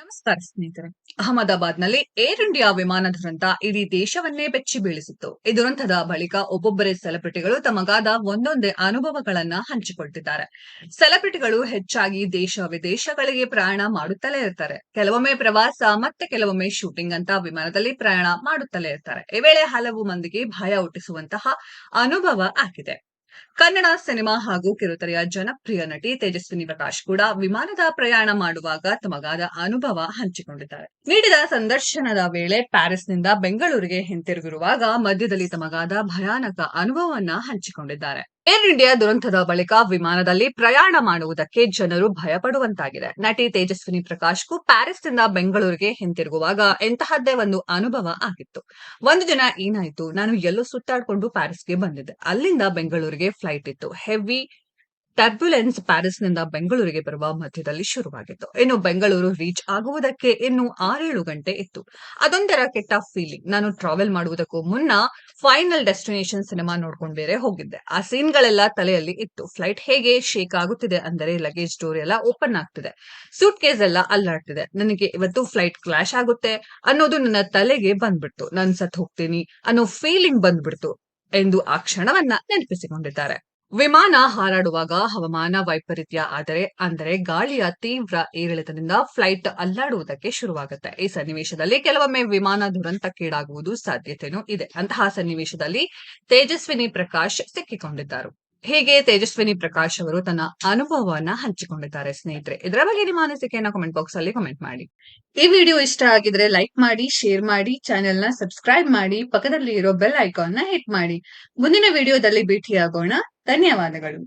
ನಮಸ್ಕಾರ ಸ್ನೇಹಿತರೆ. ಅಹಮದಾಬಾದ್ನಲ್ಲಿ ಏರ್ ಇಂಡಿಯಾ ವಿಮಾನ ದುರಂತ ಇಡೀ ದೇಶವನ್ನೇ ಬೆಚ್ಚಿ ಬೀಳಿಸಿತ್ತು. ಈ ದುರಂತದ ಬಳಿಕ ಒಬ್ಬೊಬ್ಬರೇ ಸೆಲೆಬ್ರಿಟಿಗಳು ತಮಗಾದ ಒಂದೊಂದೇ ಅನುಭವಗಳನ್ನ ಹಂಚಿಕೊಳ್ತಿದ್ದಾರೆ ಸೆಲೆಬ್ರಿಟಿಗಳು ಹೆಚ್ಚಾಗಿ ದೇಶ ವಿದೇಶಗಳಿಗೆ ಪ್ರಯಾಣ ಮಾಡುತ್ತಲೇ ಇರ್ತಾರೆ. ಕೆಲವೊಮ್ಮೆ ಪ್ರವಾಸ ಮತ್ತೆ ಕೆಲವೊಮ್ಮೆ ಶೂಟಿಂಗ್ ಅಂತ ವಿಮಾನದಲ್ಲಿ ಪ್ರಯಾಣ ಮಾಡುತ್ತಲೇ ಇರ್ತಾರೆ. ಈ ವೇಳೆ ಹಲವು ಮಂದಿಗೆ ಭಯ ಹುಟ್ಟಿಸುವಂತಹ ಅನುಭವ ಆಗಿದೆ. ಕನ್ನಡ ಸಿನಿಮಾ ಹಾಗೂ ಕಿರುತೆರೆಯ ಜನಪ್ರಿಯ ನಟಿ ತೇಜಸ್ವಿನಿ ಪ್ರಕಾಶ್ ಕೂಡ ವಿಮಾನದ ಪ್ರಯಾಣ ಮಾಡುವಾಗ ತಮಗಾದ ಅನುಭವ ಹಂಚಿಕೊಂಡಿದ್ದಾರೆ. ನೀಡಿದ ಸಂದರ್ಶನದ ವೇಳೆ ಪ್ಯಾರಿಸ್ನಿಂದ ಬೆಂಗಳೂರಿಗೆ ಹಿಂತಿರುಗಿರುವಾಗ ಮಧ್ಯದಲ್ಲಿ ತಮಗಾದ ಭಯಾನಕ ಅನುಭವವನ್ನ ಹಂಚಿಕೊಂಡಿದ್ದಾರೆ. ಏರ್ ಇಂಡಿಯಾ ದುರಂತದ ಬಳಿಕ ವಿಮಾನದಲ್ಲಿ ಪ್ರಯಾಣ ಮಾಡುವುದಕ್ಕೆ ಜನರು ಭಯಪಡುವಂತಾಗಿದೆ. ನಟಿ ತೇಜಸ್ವಿನಿ ಪ್ರಕಾಶ್ಗೂ ಪ್ಯಾರಿಸ್ನಿಂದ ಬೆಂಗಳೂರಿಗೆ ಹಿಂತಿರುಗುವಾಗ ಎಂತಹದ್ದೇ ಒಂದು ಅನುಭವ ಆಗಿತ್ತು. ಒಂದು ದಿನ ಏನಾಯ್ತು? ನಾನು ಎಲ್ಲೋ ಸುತ್ತಾಡ್ಕೊಂಡು ಪ್ಯಾರಿಸ್ಗೆ ಬಂದಿದ್ದೆ. ಅಲ್ಲಿಂದ ಬೆಂಗಳೂರಿಗೆ ಫ್ಲೈಟ್ ಇತ್ತು. ಹೆವಿ ಟರ್ಬ್ಯುಲೆನ್ಸ್ ಪ್ಯಾರಿಸ್ನಿಂದ ಬೆಂಗಳೂರಿಗೆ ಬರುವ ಮಧ್ಯದಲ್ಲಿ ಶುರುವಾಗಿತ್ತು. ಇನ್ನು ಬೆಂಗಳೂರು ರೀಚ್ ಆಗುವುದಕ್ಕೆ ಇನ್ನು ಆರೇಳು ಗಂಟೆ ಇತ್ತು. ಅದೊಂದರ ಕೆಟ್ಟ ಫೀಲಿಂಗ್ ನಾನು ಟ್ರಾವೆಲ್ ಮಾಡುವುದಕ್ಕೂ ಮುನ್ನ ಫೈನಲ್ ಡೆಸ್ಟಿನೇಷನ್ ಸಿನಿಮಾ ನೋಡ್ಕೊಂಡು ಬೇರೆ ಹೋಗಿದ್ದೆ. ಆ ಸೀನ್ಗಳೆಲ್ಲ ತಲೆಯಲ್ಲಿ ಇತ್ತು. ಫ್ಲೈಟ್ ಹೇಗೆ ಶೇಕ್ ಆಗುತ್ತಿದೆ ಅಂದರೆ ಲಗೇಜ್ ಡೋರ್ ಎಲ್ಲ ಓಪನ್ ಆಗ್ತಿದೆ. ಸೂಟ್ ಕೇಸ್ ಎಲ್ಲ ಅಲ್ಲಾಡ್ತಿದೆ. ನನಗೆ ಇವತ್ತು ಫ್ಲೈಟ್ ಕ್ಲಾಶ್ ಆಗುತ್ತೆ ಅನ್ನೋದು ನನ್ನ ತಲೆಗೆ ಬಂದ್ಬಿಡ್ತು. ನಾನು ಸತ್ ಹೋಗ್ತೀನಿ ಅನ್ನೋ ಫೀಲಿಂಗ್ ಬಂದ್ಬಿಡ್ತು ಎಂದು ಆ ಕ್ಷಣವನ್ನ ನೆನಪಿಸಿಕೊಂಡಿದ್ದಾರೆ. ವಿಮಾನ ಹಾರಾಡುವಾಗ ಹವಾಮಾನ ವೈಪರೀತ್ಯ ಆದರೆ, ಅಂದರೆ ಗಾಳಿಯ ತೀವ್ರ ಏರಿಳಿತದಿಂದ ಫ್ಲೈಟ್ ಅಲ್ಲಾಡುವುದಕ್ಕೆ ಶುರುವಾಗುತ್ತೆ. ಈ ಸನ್ನಿವೇಶದಲ್ಲಿ ಕೆಲವೊಮ್ಮೆ ವಿಮಾನ ದುರಂತಕ್ಕೀಡಾಗುವುದು ಸಾಧ್ಯತೆನೂ ಇದೆ. ಅಂತಹ ಸನ್ನಿವೇಶದಲ್ಲಿ ತೇಜಸ್ವಿನಿ ಪ್ರಕಾಶ್ ಸಿಕ್ಕಿಕೊಂಡಿದ್ದಾರೆ. ಹೀಗೆ ತೇಜಸ್ವಿನಿ ಪ್ರಕಾಶ್ ಅವರು ತನ್ನ ಅನುಭವವನ್ನ ಹಂಚಿಕೊಂಡಿದ್ದಾರೆ, ಸ್ನೇಹಿತರೆ. ಇದರ ಬಗ್ಗೆ ನಿಮ್ಮ ಅನಿಸಿಕೆಯನ್ನ ಕಮೆಂಟ್ ಬಾಕ್ಸ್ ಅಲ್ಲಿ ಕಮೆಂಟ್ ಮಾಡಿ. ಈ ವಿಡಿಯೋ ಇಷ್ಟ ಆಗಿದ್ರೆ ಲೈಕ್ ಮಾಡಿ ಶೇರ್ ಮಾಡಿ ಚಾನೆಲ್ನ ಸಬ್ಸ್ಕ್ರೈಬ್ ಮಾಡಿ ಪಕ್ಕದಲ್ಲಿ ಇರೋ ಬೆಲ್ ಐಕಾನ್ನ ಹಿಟ್ ಮಾಡಿ. ಮುಂದಿನ ವಿಡಿಯೋದಲ್ಲಿ ಭೇಟಿಯಾಗೋಣ. ధన్యవాదములు